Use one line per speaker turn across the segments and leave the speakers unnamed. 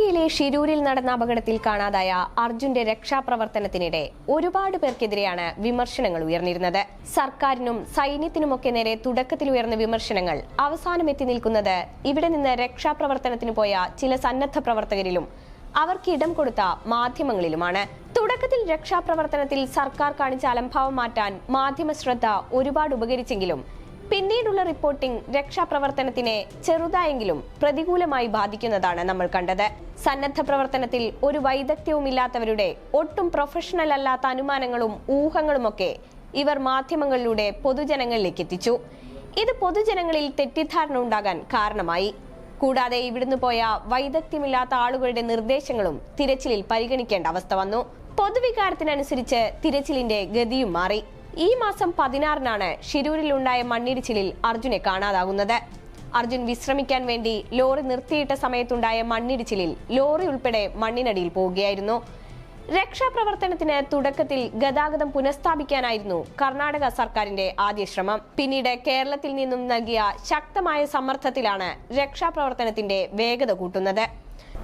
കർണാടകയിലെ ഷിരൂരിൽ നടന്ന അപകടത്തിൽ കാണാതായ അർജുന്റെ രക്ഷാപ്രവർത്തനത്തിനിടെ ഒരുപാട് പേർക്കെതിരെയാണ് വിമർശനങ്ങൾ ഉയർന്നിരുന്നത്. സർക്കാരിനും സൈന്യത്തിനുമൊക്കെ നേരെ തുടക്കത്തിൽ ഉയർന്ന വിമർശനങ്ങൾ അവസാനം എത്തി നിൽക്കുന്നത് ഇവിടെ നിന്ന് രക്ഷാപ്രവർത്തനത്തിന് പോയ ചില സന്നദ്ധ പ്രവർത്തകരിലും അവർക്ക് ഇടം കൊടുത്ത മാധ്യമങ്ങളിലുമാണ്. തുടക്കത്തിൽ രക്ഷാപ്രവർത്തനത്തിൽ സർക്കാർ കാണിച്ച അലംഭാവം മാറ്റാൻ മാധ്യമ ശ്രദ്ധ ഒരുപാട് ഉപകരിച്ചെങ്കിലും പിന്നീടുള്ള റിപ്പോർട്ടിംഗ് രക്ഷാപ്രവർത്തനത്തിനെ ചെറുതായെങ്കിലും പ്രതികൂലമായി ബാധിക്കുന്നതാണ് നമ്മൾ കണ്ടത്. സന്നദ്ധ പ്രവർത്തനത്തിൽ ഒരു വൈദഗ്ധ്യവുമില്ലാത്തവരുടെ ഒട്ടും പ്രൊഫഷണൽ അല്ലാത്ത അനുമാനങ്ങളും ഊഹങ്ങളുമൊക്കെ ഇവർ മാധ്യമങ്ങളിലൂടെ പൊതുജനങ്ങളിലേക്ക് എത്തിച്ചു. ഇത് പൊതുജനങ്ങളിൽ തെറ്റിദ്ധാരണ ഉണ്ടാകാൻ കാരണമായി. കൂടാതെ ഇവിടുന്ന് പോയ വൈദഗ്ധ്യമില്ലാത്ത ആളുകളുടെ നിർദ്ദേശങ്ങളും തിരച്ചിലിൽ പരിഗണിക്കേണ്ട അവസ്ഥ വന്നു. പൊതുവികാരത്തിനനുസരിച്ച് തിരച്ചിലിന്റെ ഗതിയും മാറി. ഈ മാസം പതിനാറിനാണ് ഷിരൂരിലുണ്ടായ മണ്ണിടിച്ചിലിൽ അർജുനെ കാണാതാകുന്നത്. അർജുൻ വിശ്രമിക്കാൻ വേണ്ടി ലോറി നിർത്തിയിട്ട സമയത്തുണ്ടായ മണ്ണിടിച്ചിലിൽ ലോറി ഉൾപ്പെടെ മണ്ണിനടിയിൽ പോവുകയായിരുന്നു. രക്ഷാപ്രവർത്തനത്തിന് തുടക്കത്തിൽ ഗതാഗതം പുനഃസ്ഥാപിക്കാനായിരുന്നു കർണാടക സർക്കാരിന്റെ ആദ്യ ശ്രമം. പിന്നീട് കേരളത്തിൽ നിന്നും നൽകിയ ശക്തമായ സമ്മർദ്ദത്തിലാണ് രക്ഷാപ്രവർത്തനത്തിന്റെ വേഗത കൂട്ടുന്നത്.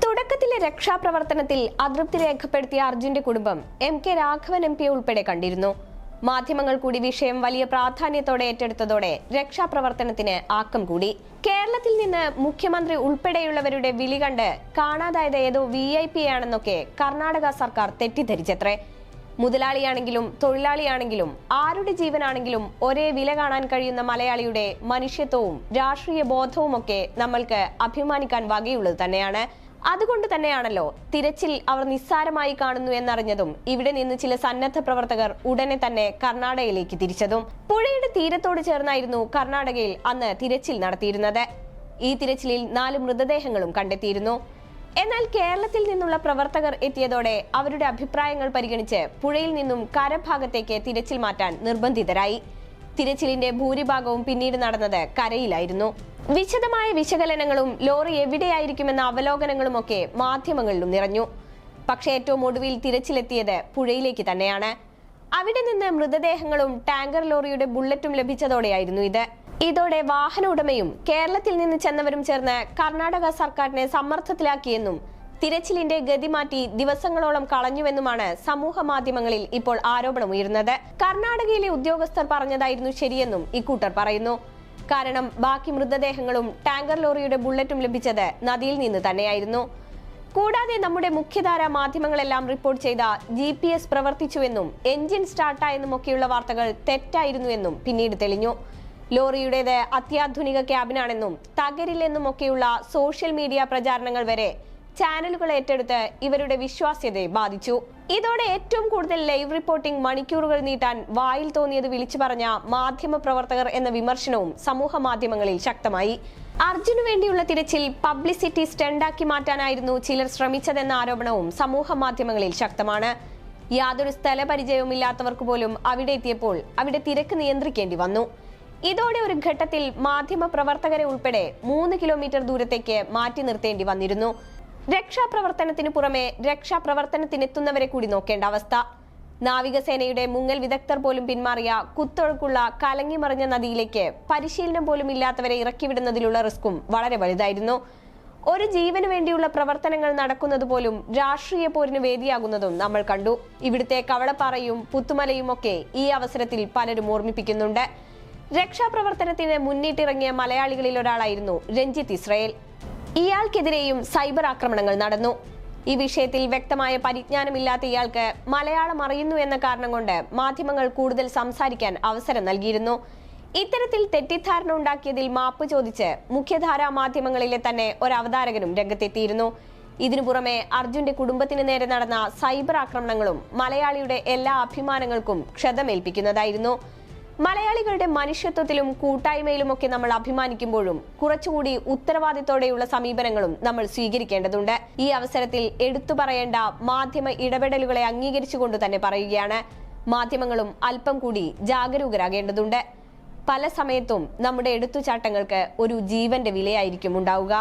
തുടക്കത്തിലെ രക്ഷാപ്രവർത്തനത്തിൽ അതൃപ്തി രേഖപ്പെടുത്തിയ അർജുന്റെ കുടുംബം എം കെ രാഘവൻ എം പിയെ ഉൾപ്പെടെ കണ്ടിരുന്നു. മാധ്യമങ്ങൾ കൂടി വിഷയം വലിയ പ്രാധാന്യത്തോടെ ഏറ്റെടുത്തതോടെ രക്ഷാപ്രവർത്തനത്തിന് ആക്കം കൂടി. കേരളത്തിൽ നിന്ന് മുഖ്യമന്ത്രി ഉൾപ്പെടെയുള്ളവരുടെ വിളി കണ്ട് കാണാതായത് ഏതോ വി ഐ പി ആണെന്നൊക്കെ കർണാടക സർക്കാർ തെറ്റിദ്ധരിച്ചത്രേ. മുതലാളിയാണെങ്കിലും തൊഴിലാളിയാണെങ്കിലും ആരുടെ ജീവനാണെങ്കിലും ഒരേ വില കാണാൻ കഴിയുന്ന മലയാളിയുടെ മനുഷ്യത്വവും രാഷ്ട്രീയ ബോധവുമൊക്കെ നമ്മൾക്ക് അഭിമാനിക്കാൻ വകയുള്ളത് തന്നെയാണ്. അതുകൊണ്ട് തന്നെയാണല്ലോ തിരച്ചിൽ അവർ നിസ്സാരമായി കാണുന്നു എന്നറിഞ്ഞതും ഇവിടെ നിന്ന് ചില സന്നദ്ധ പ്രവർത്തകർ ഉടനെ തന്നെ കർണാടകയിലേക്ക് തിരിച്ചതും. പുഴയുടെ തീരത്തോട് ചേർന്നായിരുന്നു കർണാടകയിൽ അന്ന് തിരച്ചിൽ നടത്തിയിരുന്നത്. ഈ തിരച്ചിലിൽ നാല് മൃതദേഹങ്ങളും കണ്ടെത്തിയിരുന്നു. എന്നാൽ കേരളത്തിൽ നിന്നുള്ള പ്രവർത്തകർ എത്തിയതോടെ അവരുടെ അഭിപ്രായങ്ങൾ പരിഗണിച്ച് പുഴയിൽ നിന്നും കരഭാഗത്തേക്ക് തിരച്ചിൽ മാറ്റാൻ നിർബന്ധിതരായി. തിരച്ചിലിന്റെ ഭൂരിഭാഗവും പിന്നീട് നടന്നത് കരയിലായിരുന്നു. വിശദമായ വിശകലനങ്ങളും ലോറി എവിടെയായിരിക്കുമെന്ന അവലോകനങ്ങളുമൊക്കെ മാധ്യമങ്ങളിലും നിറഞ്ഞു. പക്ഷേ ഏറ്റവും ഒടുവിൽ തിരച്ചിലെത്തിയത് പുഴയിലേക്ക് തന്നെയാണ്. അവിടെ നിന്ന് മൃതദേഹങ്ങളും ടാങ്കർ ലോറിയുടെ ബുള്ളറ്റും ലഭിച്ചതോടെയായിരുന്നു ഇത്. ഇതോടെ വാഹന ഉടമയും കേരളത്തിൽ നിന്ന് ചെന്നവരും ചേർന്ന് കർണാടക സർക്കാരിനെ സമ്മർദ്ദത്തിലാക്കിയെന്നും തിരച്ചിലിന്റെ ഗതി മാറ്റി ദിവസങ്ങളോളം കളഞ്ഞുവെന്നുമാണ് സമൂഹ മാധ്യമങ്ങളിൽ ഇപ്പോൾ ആരോപണം ഉയരുന്നത്. കർണാടകയിലെ ഉദ്യോഗസ്ഥർ പറഞ്ഞതായിരുന്നു ശരിയെന്നും ഇക്കൂട്ടർ പറയുന്നു. കാരണം ബാക്കി മൃതദേഹങ്ങളും ടാങ്കർ ലോറിയുടെ ബുള്ളറ്റും ലഭിച്ചത് നദിയിൽ നിന്ന് തന്നെയായിരുന്നു. കൂടാതെ നമ്മുടെ മുഖ്യധാര മാധ്യമങ്ങളെല്ലാം റിപ്പോർട്ട് ചെയ്ത ജി പി എസ് പ്രവർത്തിച്ചുവെന്നും എഞ്ചിൻ സ്റ്റാർട്ടായെന്നും ഒക്കെയുള്ള വാർത്തകൾ തെറ്റായിരുന്നുവെന്നും പിന്നീട് തെളിഞ്ഞു. ലോറിയുടേത് അത്യാധുനിക ക്യാബിനാണെന്നും തകരില്ലെന്നും ഒക്കെയുള്ള സോഷ്യൽ മീഡിയ പ്രചാരണങ്ങൾ വരെ ചാനലുകൾ ഏറ്റെടുത്ത് ഇവരുടെ വിശ്വാസ്യതയെ ബാധിച്ചു. ഇതോടെ ഏറ്റവും കൂടുതൽ ലൈവ് റിപ്പോർട്ടിംഗ് മണിക്കൂറുകൾ നീട്ടാൻ വായിൽ തോന്നിയത് വിളിച്ചു പറഞ്ഞ മാധ്യമ പ്രവർത്തകർ എന്ന വിമർശനവും സമൂഹ മാധ്യമങ്ങളിൽ ശക്തമായി. അർജുനു വേണ്ടിയുള്ള തിരച്ചിൽ പബ്ലിസിറ്റി സ്റ്റണ്ടാക്കി മാറ്റാനായിരുന്നു ചിലർ ശ്രമിച്ചതെന്ന ആരോപണവും സമൂഹ മാധ്യമങ്ങളിൽ ശക്തമാണ്. യാതൊരു സ്ഥലപരിചയവുമില്ലാത്തവർക്ക് പോലും അവിടെ എത്തിയപ്പോൾ അവിടെ തിരക്ക് നിയന്ത്രിക്കേണ്ടി വന്നു. ഇതോടെ ഒരു ഘട്ടത്തിൽ മാധ്യമ പ്രവർത്തകരെ ഉൾപ്പെടെ മൂന്ന് കിലോമീറ്റർ ദൂരത്തേക്ക് മാറ്റി നിർത്തേണ്ടി വന്നിരുന്നു. രക്ഷാപ്രവർത്തനത്തിന് പുറമെ രക്ഷാപ്രവർത്തനത്തിനെത്തുന്നവരെ കൂടി നോക്കേണ്ട അവസ്ഥ. നാവികസേനയുടെ മുങ്ങൽ വിദഗ്ധർ പോലും പിന്മാറിയ കുത്തൊഴുക്കുള്ള കലങ്ങിമറിഞ്ഞ നദിയിലേക്ക് പരിശീലനം പോലും ഇല്ലാത്തവരെ ഇറക്കിവിടുന്നതിലുള്ള റിസ്ക്കും വളരെ വലുതായിരുന്നു. ഒരു ജീവന് വേണ്ടിയുള്ള പ്രവർത്തനങ്ങൾ നടക്കുന്നത് പോലും രാഷ്ട്രീയ പോരിന് വേദിയാകുന്നതും നമ്മൾ കണ്ടു. ഇവിടുത്തെ കവളപ്പാറയും പുത്തുമലയും ഒക്കെ ഈ അവസരത്തിൽ പലരും ഓർമ്മിപ്പിക്കുന്നുണ്ട്. രക്ഷാപ്രവർത്തനത്തിന് മുന്നിട്ടിറങ്ങിയ മലയാളികളിൽ ഒരാളായിരുന്നു രഞ്ജിത്ത് ഇസ്രയേൽ. ഇയാൾക്കെതിരെയും സൈബർ ആക്രമണങ്ങൾ നടന്നു. ഈ വിഷയത്തിൽ വ്യക്തമായ പരിജ്ഞാനമില്ലാത്ത ഇയാൾക്ക് മലയാളം അറിയുന്നു എന്ന കാരണം കൊണ്ട് മാധ്യമങ്ങൾ കൂടുതൽ സംസാരിക്കാൻ അവസരം നൽകിയിരുന്നു. ഇത്തരത്തിൽ തെറ്റിദ്ധാരണ ഉണ്ടാക്കിയതിൽ മാപ്പ് ചോദിച്ച് മുഖ്യധാരാ മാധ്യമങ്ങളിലെ തന്നെ ഒരു അവതാരകനും രംഗത്തെത്തിയിരുന്നു. ഇതിനു പുറമെ അർജുന്റെ കുടുംബത്തിന് നേരെ നടന്ന സൈബർ ആക്രമണങ്ങളും മലയാളിയുടെ എല്ലാ അഭിമാനങ്ങൾക്കും ക്ഷതമേൽപ്പിക്കുന്നതായിരുന്നു. മലയാളികളുടെ മനുഷ്യത്വത്തിലും കൂട്ടായ്മയിലും ഒക്കെ നമ്മൾ അഭിമാനിക്കുമ്പോഴും കുറച്ചുകൂടി ഉത്തരവാദിത്തോടെയുള്ള സമീപനങ്ങളും നമ്മൾ സ്വീകരിക്കേണ്ടതുണ്ട്. ഈ അവസരത്തിൽ എടുത്തു പറയേണ്ട മാധ്യമ ഇടപെടലുകളെ അംഗീകരിച്ചുകൊണ്ട് തന്നെ പറയുകയാണ്. മാധ്യമങ്ങളും അല്പം കൂടി ജാഗരൂകരാകേണ്ടതുണ്ട്. പല സമയത്തും നമ്മുടെ എടുത്തുചാട്ടങ്ങൾക്ക് ഒരു ജീവന്റെ വിലയായിരിക്കും ഉണ്ടാവുക.